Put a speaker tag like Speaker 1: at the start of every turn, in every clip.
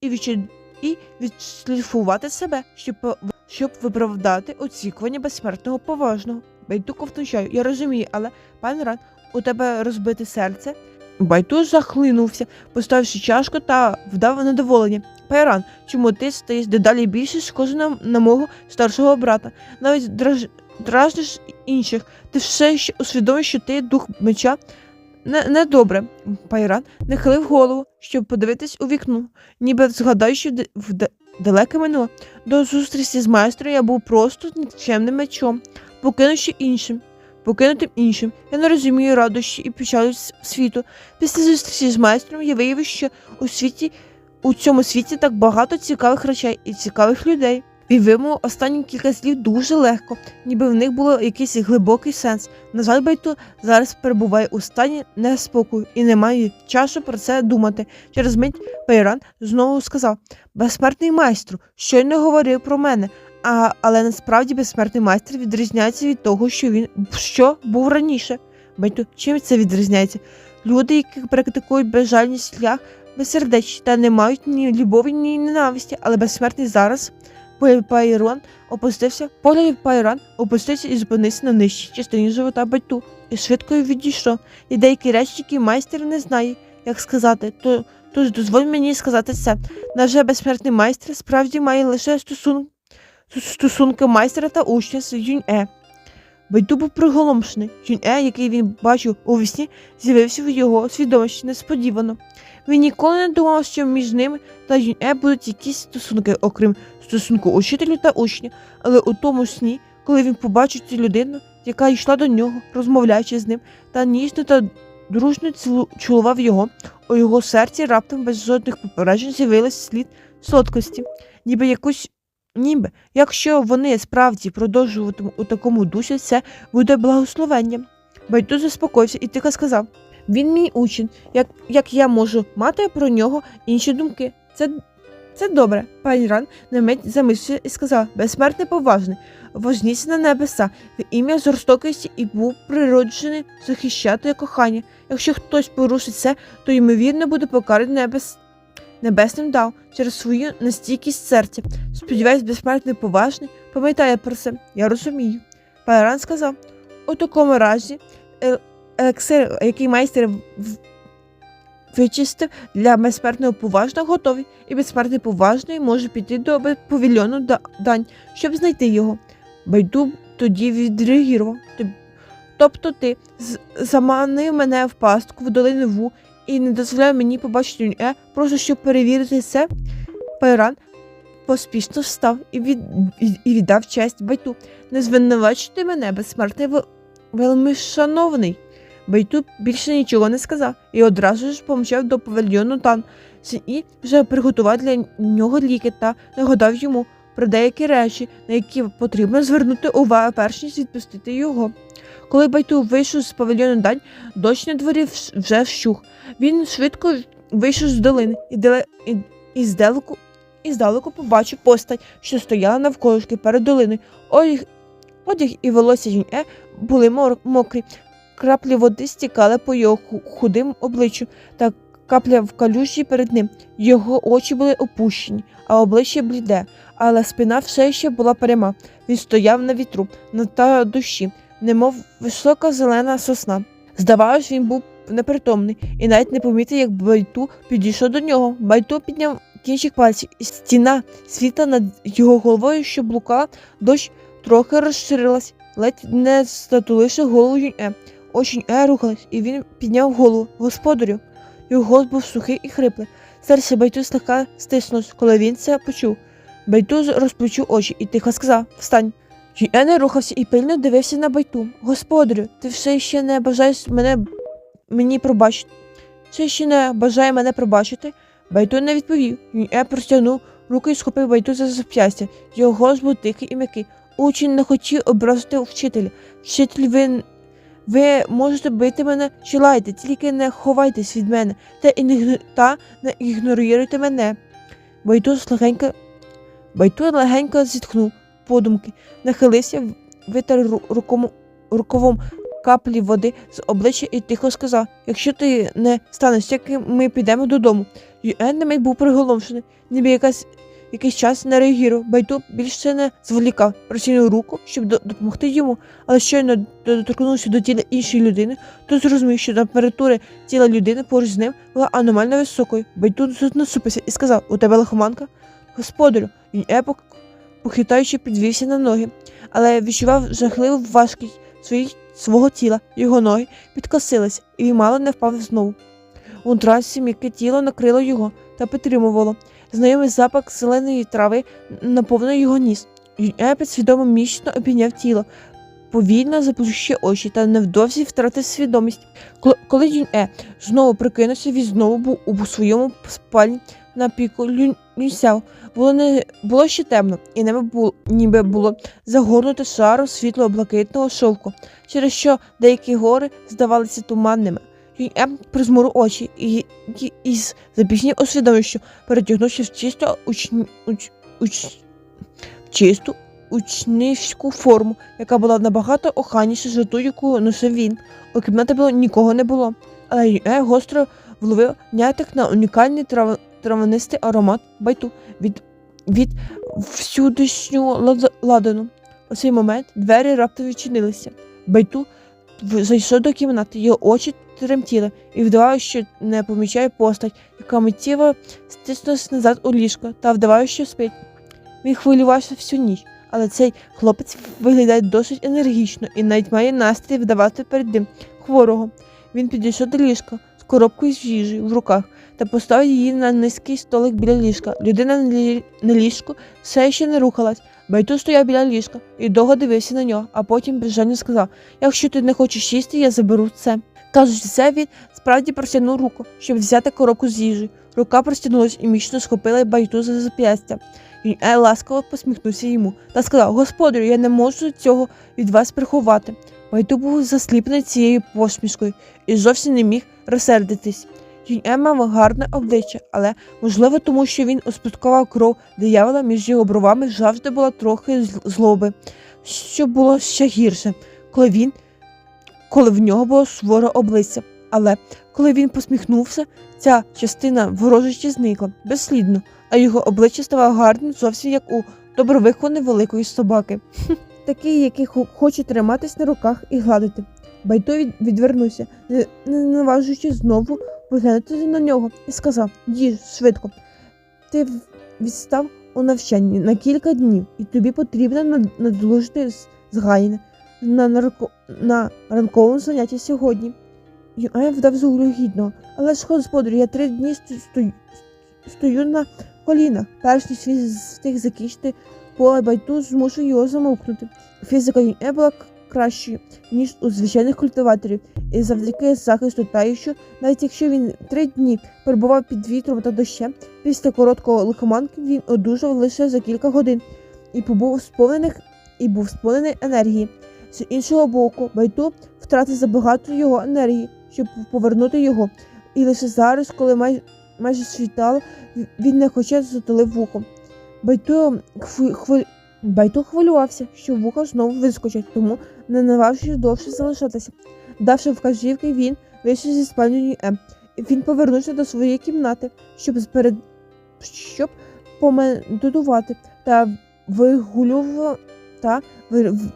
Speaker 1: і відчу... і відшліфувати себе, щоб, щоб виправдати очікування безсмертного поважного. Байту ковтнучаю, я розумію, але пан Ран, у тебе розбите серце. Байту захлинувся, поставивши чашку та вдав недоволення. Пайран, чому ти стаєш дедалі більше схожий на, на мого старшого брата? Навіть драж... дражниш інших. Ти все ще усвідомиш, що ти дух меча. Не, недобре. Пайран нахилив голову, щоб подивитись у вікно, ніби згадаючи в далеке минуле. До зустрічі з майстром я був просто нікчемним мечом, покинувши іншим. Покинутим іншим. Я не розумію радощі і печалі с- світу. Після зустрічі з майстром я виявив, що у світі у цьому світі так багато цікавих речей і цікавих людей. Він вимовив останні кілька слів дуже легко, ніби в них було якийсь глибокий сенс. На жаль, Байту зараз перебуває у стані неспокою і не має часу про це думати. Через мить Пайран знову сказав: Безсмертний майстру, щойно говорив про мене. А, але насправді безсмертний майстер відрізняється від того, що він що був раніше. Байту, чим це відрізняється? Люди, які практикують безжальний шлях, безсердечні та не мають ні любові, ні ненависті, але безсмертний зараз. Пайрон опустився, погляд Пайрон опустився і зупинився на нижчій частині живота Байту і швидко відійшов. І деякі речі, які майстер не знає, як сказати, то тож дозволь мені сказати це. Наже безсмертний майстер справді має лише стосун... стосунки майстра та учня з Юнь-Е. Байту був приголомшений. Юнь-Е, який він бачив у вісні, з'явився в його свідомості несподівано. Він ніколи не думав, що між ними та Юнь-Е будуть якісь стосунки, окрім стосунку учителю та учня, але у тому сні, коли він побачив цю людину, яка йшла до нього, розмовляючи з ним, та ніжно та дружно цілу- цілував його, у його серці раптом без жодних попереджень з'явився слід солодкості, ніби якусь. Ніби, якщо вони справді продовжуватимуть у такому дусі, це буде благословенням. Байту заспокоївся і тихо сказав: він мій учень, як, як я можу мати про нього інші думки. Це, це добре. Пані Ран на мить замислився і сказав: безсмертний поважний, вознісся на небеса в ім'я жорстокості і був природжений захищати кохання. Якщо хтось порушить це, то ймовірно буде покараний небес. Небесним дав через свою настійкість серця. Сподіваюсь, безсмертний поважний пам'ятає про це. Я розумію. Пайран сказав: у такому разі е- елексир, який майстер вичистив для безсмертного поважного, готовий, і безсмертний поважний може піти до павільйону дань, щоб знайти його. Байду тоді відреагував. Тобто ти заманив мене в пастку в долину Ву і не дозволяє мені побачити Юнь-Е, просто щоб перевірити це. Пайран поспішно встав і, від, і, віддав честь Байту. Не звинувачуйте мене, безсмертний вел- вельми шановний. Байту більше нічого не сказав і одразу ж помчав до павільйону Тан і вже приготував для нього ліки та нагадав йому про деякі речі, на які потрібно звернути увагу, перш ніж відпустити його. Коли Байту вийшов з павільйону Дань, дощ на дворі вже вщух. Він швидко вийшов з долини і, дале... і... і здалеку і здалеку побачив постать, що стояла навколишки перед долиною. Одяг, одяг і волосся Юнь-Е були мор- мокрі. Краплі води стікали по його худим обличчю та капля в калюжі перед ним. Його очі були опущені, а обличчя бліде, але спина все ще була пряма. Він стояв на вітру, на та душі, немов висока зелена сосна. Здавалось, він був непритомний і навіть не помітив, як Байту підійшов до нього. Байту підняв кінчик пальців, і стіна світла над його головою, що блукала, дощ трохи розширилась, ледь не статуливши голову Юнь-Е. Очі Е рухались, і він підняв голову. Господарю. Його голос був сухий і хриплий. Серце Байту слегка стиснулось, коли він це почув. Байту з- розплющив очі і тихо сказав Встань. Юнь-Е не рухався і пильно дивився на Байту. Господарю, ти все ще не бажаєш мене мені пробачити. Все ще не бажає мене пробачити. Байту не відповів. Юнь-Е простягнув руки і схопив Байту за зап'ястя. Його голос був тихий і м'який. Учень не хотів образити вчителя. Вчитель, ви, ви можете бити мене чи лайте, тільки не ховайтесь від мене та, ігно- та не ігноруйте мене. Байту легенько, Байту легенько зітхнув подумки, нахилився, витер ру- руком, рукавом каплі води з обличчя і тихо сказав: Якщо ти не станеш, як ми підемо додому. Юен на мить був приголомшений, ніби якась якийсь час не реагував. Байту більше не зволікав, розцінив руку, щоб допомогти йому, але щойно доторкнувся до тіла іншої людини, то зрозумів, що температура тіла людини поруч з ним була аномально високою. Байту насупився і сказав: У тебе лихоманка? Господарю, він епок, похитаючи, підвівся на ноги, але відчував жахливу важкість своїх, свого тіла, його ноги підкосилися, і він мало не впав знову. У трансі м'яке тіло накрило його та підтримувало. Знайомий запах зеленої трави наповнив його ніс. Юнье підсвідомо міцно обійняв тіло, повільно заплющив очі та невдовзі втратив свідомість. Коли- Юнье знову прикинувся, він знову був у своєму спальні на піку Лю- Люнсяо. Було не було ще темно, і небо було, ніби було загорнуте шаром світло-блакитного шовку, через що деякі гори здавалися туманними. Юнье призмурив очі і, і, і з запізнім усвідомив, що перетягнувся в чисту уч, уч, уч, чисту учнівську форму, яка була набагато охайніша за ту, яку носив він. У кімнаті було нікого не було, але Юнье гостро вловив нятик на унікальний трав, травянистий аромат байту від, від всюдишнього лад- ладану. У цей момент двері раптом відчинилися. Байту зайшов до кімнати, його очі тремтіли і вдавав, що не помічає постать, яка миттєво стиснулася назад у ліжко та вдавав, що спить. Він хвилювався всю ніч, але цей хлопець виглядає досить енергічно і навіть має настрій вдавати перед ним хворого. Він підійшов до ліжка з коробкою з їжею в руках та поставив її на низький столик біля ліжка. Людина на на ліжку все ще не рухалась. Байту стояв біля ліжка і довго дивився на нього, а потім безжально сказав: Якщо ти не хочеш їсти, я заберу це. Кажучи це, він справді простягнув руку, щоб взяти коробку з їжею. Рука простягнулась і міцно схопила байту за зап'ястя. Він е, ласково посміхнувся йому та сказав: Господарю, я не можу цього від вас приховати. Байту був засліплений цією посмішкою і зовсім не міг розсердитись. Юнь-Е мав гарне обличчя, але, можливо, тому що він успадкував кров диявола між його бровами завжди була трохи зл- злоби, що було ще гірше, коли він, коли в нього було суворе обличчя. Але коли він посміхнувся, ця частина ворожості зникла безслідно, а його обличчя ставало гарним зовсім як у добровихованої великої собаки. Такий, який хоче триматись на руках і гладити. Байто від- відвернувся, не, наважуючи знову поглянути на нього, і сказав: Їж швидко. Ти відстав у навчанні на кілька днів, і тобі потрібно над- надолужити з- згаяне на, нарко... на ранковому занятті сьогодні. Юай вдав гідного, але ж господарю, я три дні стою, стою на колінах, перш ніж він встиг закінчити поле байту, змушую його замовкнути. Фізика Юн'е була кращою, ніж у звичайних культиваторів, і завдяки захисту таючу, навіть якщо він три дні перебував під вітром та дощем, після короткого лихоманки він одужав лише за кілька годин і побув сповнених і був сповнений енергії. З іншого боку, Байту втратив забагато його енергії, щоб повернути його. І лише зараз, коли май... майже світало, він не хоче затулив вухо. Байту, хви... хви... Байту хвилювався, що вуха знову вискочать, тому не наважився довше залишатися. Давши вказівки, він вийшов зі спальні М. Він повернувся до своєї кімнати, щоб сперед... щоб помедитувати та вигулював... та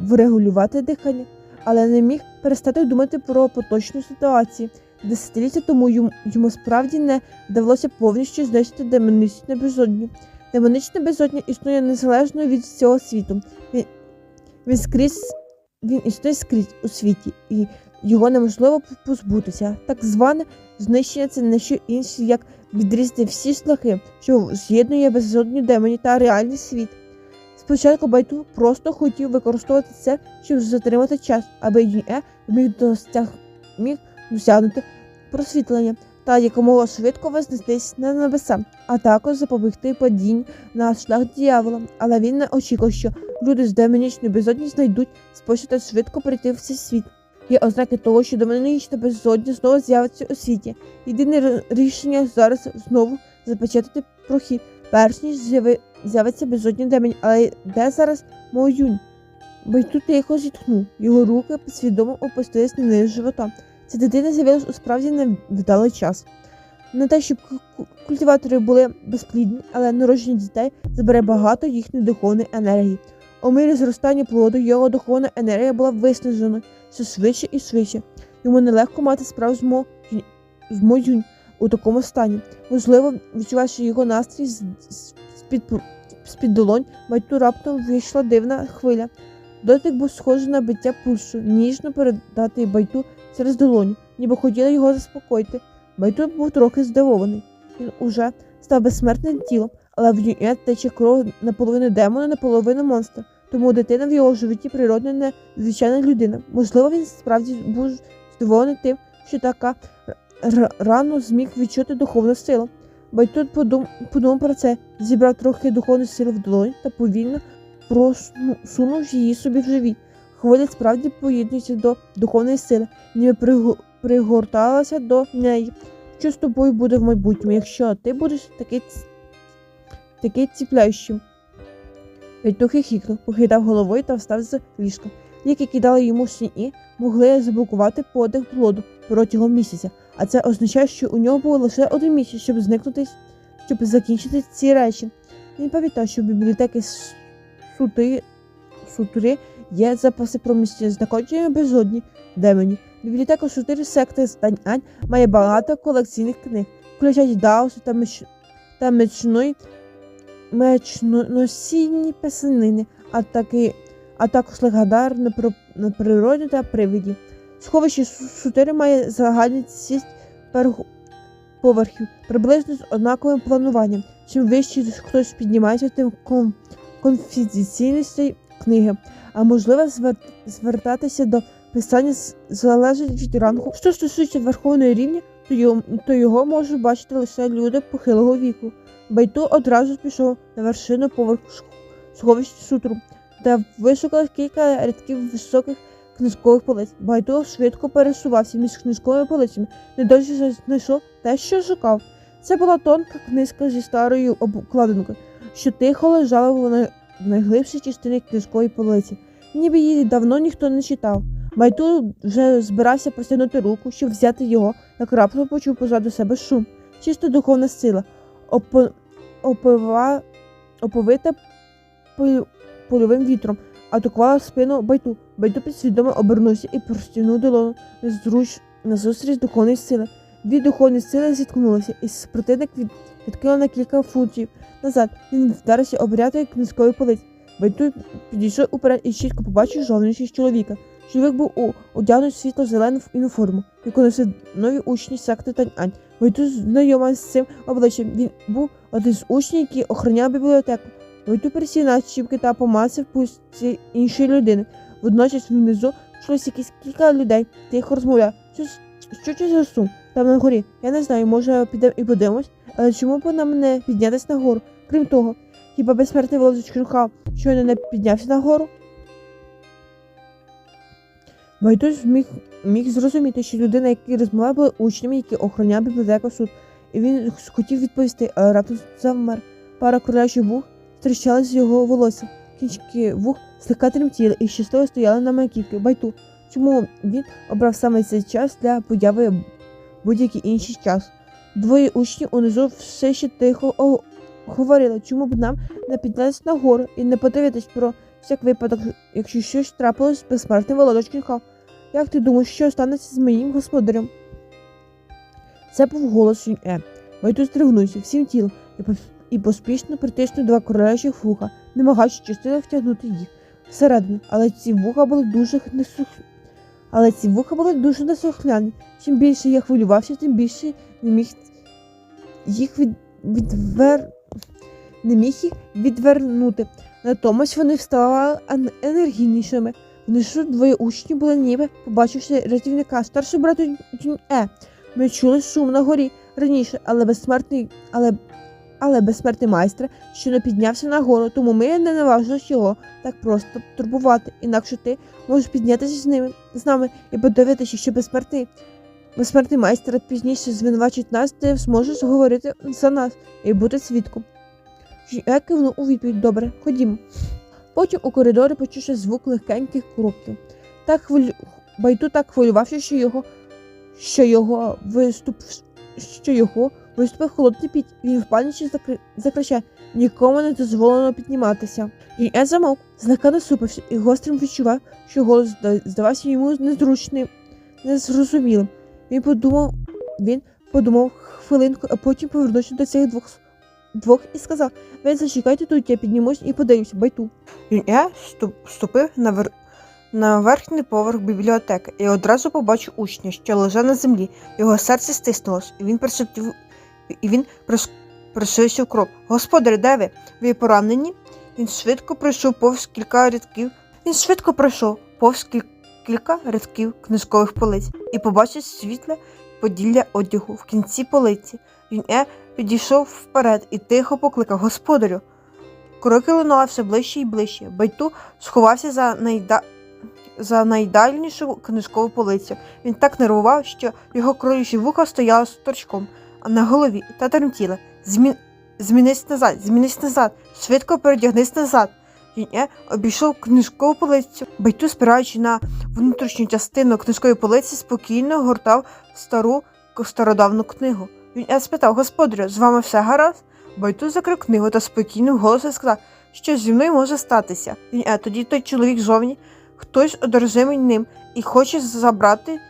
Speaker 1: врегулювати дихання, але не міг перестати думати про поточну ситуацію. Десятиліття тому йому, справді не вдалося повністю знищити демонічне безодню. Демонічне безодня існує незалежно від всього світу. Він, він скрізь він існує скрізь у світі, і його неможливо позбутися. Так зване знищення це не що інше, як відрізати всі шляхи, що з'єднує безодню демонів та реальний світ. Спочатку Байту просто хотів використовувати це, щоб затримати час, аби Юн'е міг, достяг... міг досягнути просвітлення та якомога швидко вознестись на небеса, а також запобігти падінню на шлях дьявола. Але він не очікував, що люди з демонічної безодні знайдуть спосіб швидко прийти в цей світ. Є ознаки того, що демонічна безодня знову з'явиться у світі. Єдине рішення зараз знову запечатати прохід, перш ніж з'яви- з'явиться безодня демонів. Але де зараз Моюнь? Байту тихо зітхнув. Його руки підсвідомо опустились на низ живота. Ця дитина з'явилась у справді невдалий час. Не те, щоб ку- ку- культиватори були безплідні, але народження дітей забере багато їхньої духовної енергії. У мірі зростання плоду його духовна енергія була виснажена все швидше і швидше. Йому нелегко мати справу з мо- з моюнь у такому стані. Можливо, відчуваючи його настрій з- з- з-під пр- з-під долонь, байту раптом вийшла дивна хвиля. Дотик був схожий на биття пульсу, ніжно передати байту через долоню, ніби хотіла його заспокоїти. Байту був трохи здивований. Він уже став безсмертним тілом, але в ньому тече кров наполовину демона, наполовину монстра. Тому дитина в його животі природна незвичайна людина. Можливо, він справді був здивований тим, що така рано зміг відчути духовну силу. Байтут подум, подумав про це, зібрав трохи духовної сили в долонь та повільно просунув її собі в живіт. Хвиля справді поєднується до духовної сили, ніби приго- пригорталася до неї. Що з тобою буде в майбутньому, якщо ти будеш такий, такий ціпляючим? Байтух хихікнув, похитав головою та встав з ліжка. Ліки кидали йому сні, могли заблокувати подих плоду протягом місяця, а це означає, що у нього було лише один місяць, щоб зникнути, щоб закінчити ці речі. Він пам'ятав, що в бібліотеки сути, сутри є запаси про місця знаходження безодні демонів. Бібліотека Сутири секти Стань-Ань має багато колекційних книг, включають Даосу та, меч... та мечної мечноносінні писанини, а, таки, а також легендарне про природі та привиді. Сховище Су- Сутири має загальний сість поверхів, приблизно з однаковим плануванням. Чим вище хтось піднімається, тим кон- конфіденційності книги, а можливо звер- звертатися до писання залежить від рангу. Що стосується верховної рівня, то його, то його можуть бачити лише люди похилого віку. Байту одразу пішов на вершину поверху сховища сутру та вишукав кілька рядків високих книжкових полиць. Байту швидко пересувався між книжковими полицями, недовго знайшов те, що шукав. Це була тонка книжка зі старою обкладинкою, що тихо лежала в найглибшій частині книжкової полиці, ніби її давно ніхто не читав. Байту вже збирався простягнути руку, щоб взяти його, як раптом почув позаду себе шум. Чисто духовна сила, опо, опива, оповита польовим вітром, атакувала спину байту. Байту підсвідомо обернувся і простягнув долону назруч назустріч духовної сили. Дві духовні сили зіткнулися, і супротивник від, відкинув на кілька футів назад. Він вдарився обряти книжкової полиці. Байту підійшов уперед і чітко побачив жовнішість чоловіка. Чоловік був у одягнений в світло-зелену уніформу, яку носив нові учні секти Тань-Ань. Войту знайома з цим обличчям. Він був один з учнів, який охороняв бібліотеку. Войту пересів на щіпки та помацав пульс цієї іншої людини. Водночас внизу йшлося якісь кілька людей, тихо розмовляв. Що, це за сум? Там на горі. Я не знаю, може підемо і подивимось, але чому б нам не піднятися нагору? Крім того, хіба безсмертний володар Чкрюха щойно не піднявся нагору? Байдусь міг, міг зрозуміти, що людина, які розмовляла, були учнями, які охороняв бібліотеку суд. І він хотів відповісти, але раптом завмер. Пара кролячих вух зустрічалися з його волосся. Кінчики вух слегка тремтіли і щасливо стояли на маківці. Байту. Чому він обрав саме цей час для появи будь-який інший час? Двоє учнів унизу все ще тихо говорили, чому б нам не піднятися нагору і не подивитись про всяк випадок, якщо щось трапилось з безсмертним володарчим Ха. Як ти думаєш, що станеться з моїм господарем? Це був голос Юнь-Е. Байту здригнувся всім тілом і, і поспішно притиснув два королячих вуха, намагаючись частину втягнути їх всередину, але ці вуха були дуже несух... Але ці вуха були дуже неслухняні. Чим більше я хвилювався, тим більше не міг їх від... відвер... не міг їх відвернути. Натомість вони ставали енергійнішими. Внизу двоє учнів були ніби, побачивши рятівника старшого брату Е. Ми чули шум на горі раніше, але безсмертний, але, але безсмертний майстер ще не піднявся на гору, тому ми не наважилися його так просто турбувати. Інакше ти можеш піднятися з ними з нами і подивитися, що безсмертний. Безсмертний майстер пізніше звинувачить нас, ти зможеш говорити за нас і бути свідком. Я кивнув у відповідь добре, ходімо. Потім у коридорі почувся звук легеньких кроків. Так хвилю... Байту так хвилювався, що його, що його виступ, що його виступив холодний піт. Він в паніці закри... закричав, нікому не дозволено підніматися. І я замовк, злегка насупився і гострим відчував, що голос здавався йому незручним, незрозумілим. Він подумав, він подумав хвилинку, а потім повернувся до цих двох, двох і сказав: Ви зачекайте тут, я піднімусь і подивлюся, байту. Я ступив на, вер... на верхній поверх бібліотеки і одразу побачив учня, що лежав на землі. Його серце стиснулося, і він присутів... і він прис... в крок. Господарю, де ви? Ви поранені? Він швидко пройшов повз кілька рядків. Він швидко пройшов повз кіль... кілька рядків книжкових полиць і побачив світле поділля одягу в кінці полиці. Він е підійшов вперед і тихо покликав господарю. Кроки лунали все ближче і ближче. Байту сховався за найда... за найдальнішу книжкову полицю. Він так нервував, що його кроючі вуха стояли з торчком, на голові та тремтіли. Змін... Змінись назад, змінись назад, швидко передягнись назад. Е обійшов книжкову полицю. Байту, спираючи на внутрішню частину книжкової полиці, спокійно гортав стару стародавну книгу. Е спитав господарю, з вами все гаразд? Байту закрив книгу та спокійним голосом сказав, що зі мною може статися. Е тоді той чоловік зовні, хтось одержимий ним і хоче забрати.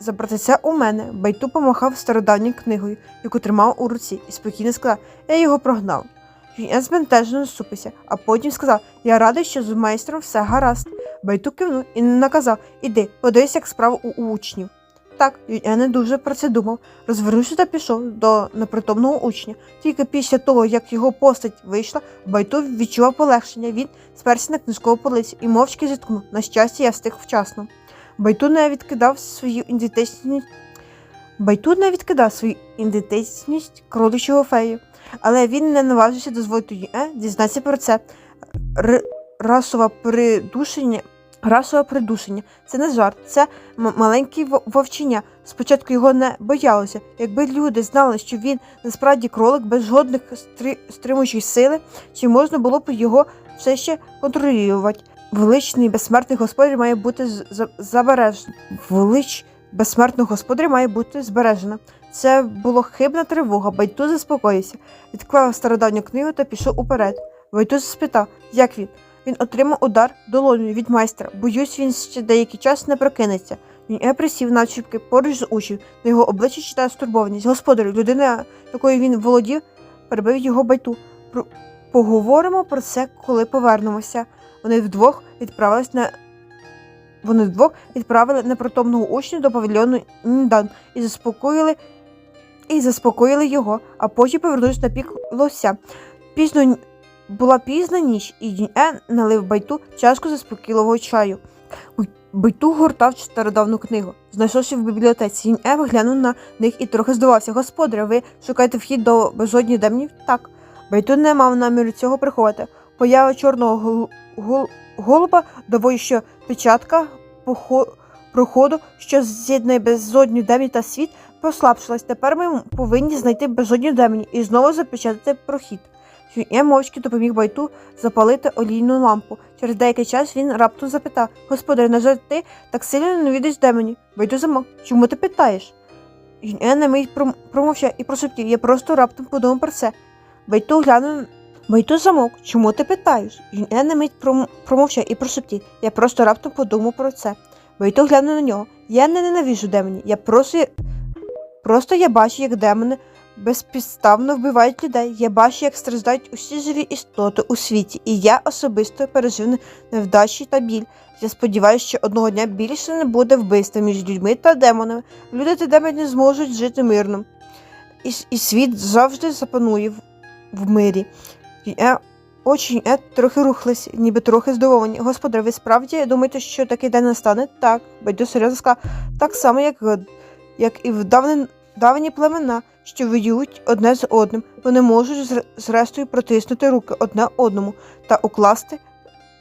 Speaker 1: Забрати це у мене. Байту помахав стародавньою книгою, яку тримав у руці, і спокійно сказав: Я його прогнав. Він збентежено насупився, а потім сказав: Я радий, що з майстром все гаразд. Байту кивнув і наказав: Іди, подивись, як справа у, учнів. Так, я не дуже про це думав. Розвернувся та пішов до непритомного учня. Тільки після того, як його постать вийшла, Байту відчував полегшення. Він сперся на книжкову полицю і мовчки зіткнув. На щастя, я встиг вчасно. Байту не відкидав свою ідентичність. Байту не відкидав свою ідентичність кроличого фею, але він не наважився дозволити їй е, дізнатися про це. Р- расове придушення. Расове придушення це не жарт, це м- маленький вовчення. Спочатку його не боялося. Якби люди знали, що він насправді кролик без жодних стри... стримуючих сили, чи можна було б його все ще контролювати. Величний безсмертний господар має бути з- за- Велич безсмертного господаря має бути збережена. Це було хибна тривога. Байту заспокоївся, відклав стародавню книгу та пішов уперед. Байтуз спитав, як він. Він отримав удар долоною від майстра. Боюсь, він ще деякий час не прокинеться. Він присів навчіпки поруч з учнем. На його обличчі читає стурбованість. Господарю, людина, якою він володів, перебив його байту. Поговоримо про це, коли повернемося. Вони вдвох відправились на. Вони вдвох відправили непритомного учня до павільйону Ніндан і заспокоїли і заспокоїли його, а потім повернулись на пік лося. Пізно була пізна ніч, і Дінь-Е налив байту чашку заспокійливого чаю. Байту гортав стародавну книгу. Знайшовши в бібліотеці, Дінь-Е виглянув на них і трохи здивався. Господаря, ви шукаєте вхід до безодні демнів? Так. Байту не мав наміру цього приховати. Поява чорного гол- гол- голуба доводить, що печатка похо- проходу, що з'єднує безодню демні та світ, послабшилась. Тепер ми повинні знайти безодню демні і знову запечатати прохід. Я мовчки допоміг байту запалити олійну лампу. Через деякий час він раптом запитав Господар, на жаль, ти так сильно не відеш демоні. Байту замовк. Чому ти питаєш? Я на пром- промовчав і прошептів, я просто раптом подумав про це. Байту глянув. Байту замовк. Чому ти питаєш? Я на мить пром- промовчав і прошептів, я просто раптом подумав про це. Байту глянув на нього. Я не ненавижу демонів. Я просто, просто я бачу, як демони безпідставно вбивають людей. Я бачу, як страждають усі живі істоти у світі, і я особисто пережив невдачі та біль. Я сподіваюся, що одного дня більше не буде вбивства між людьми та демонами. Люди та демони зможуть жити мирно. І, і світ завжди запанує в, в мирі. Е, очі е, трохи рухлись, ніби трохи здивовані. Господар, ви справді думаєте, що такий день настане? Так. Байдю серйозно сказав, так само, як, як і в давні, давні племена, що воюють одне з одним. Вони можуть зре- зрештою протиснути руки одне одному та укласти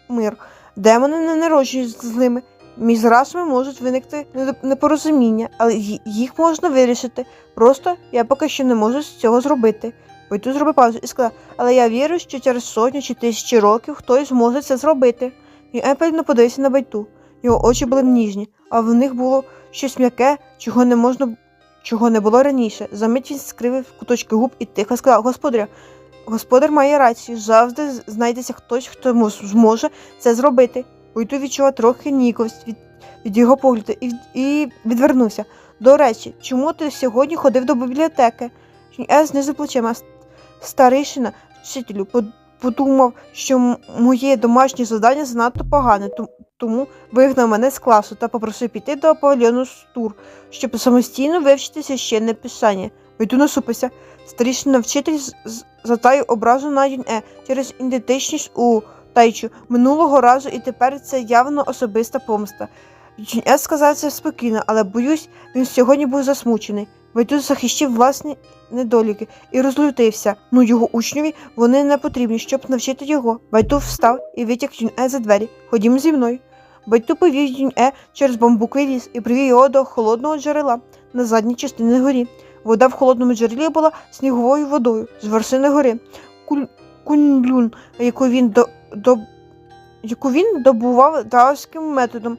Speaker 1: мир. Демони не народжують злими. Між расами можуть виникти непорозуміння, але їх можна вирішити. Просто я поки що не можу з цього зробити. Байту зробив паузу і сказав, але я вірю, що через сотню чи тисячі років хтось зможе це зробити. І Епельно подивився на байту. Його очі були ніжні, а в них було щось м'яке, чого не можна, чого не було раніше. Замить він скривив куточки губ і тихо сказав, господаря, господар має рацію, завжди знайдеться хтось, хто зможе це зробити. Байту відчував трохи ніковість від, від його погляду і, і відвернувся. До речі, чому ти сьогодні ходив до бібліотеки? Я знизу плечима. «С- Старишина, вчителю, подумав, що моє домашнє завдання занадто погане, тому вигнав мене з класу та попросив піти до Аполлону Стур, щоб самостійно вивчити священне писання. Вийду насупився. Старішина вчитель затаїв образу на Юн'е через ідентичність у Тайчу минулого разу, і тепер це явно особиста помста. Юн'е сказав це спокійно, але боюсь, він сьогодні був засмучений. Вайду захищив власні недоліки і розлютився. Ну, його учневі вони не потрібні, щоб навчити його. Байту встав і витяг Юн'е за двері. Ходімо зі мною. Байту повів Юн'е через бамбуковий ліс і привів його до холодного джерела на задній частині горі. Вода в холодному джерелі була сніговою водою з вершини гори. Куль... Куньлюн, яку він до... До... яку він добував даоським методом,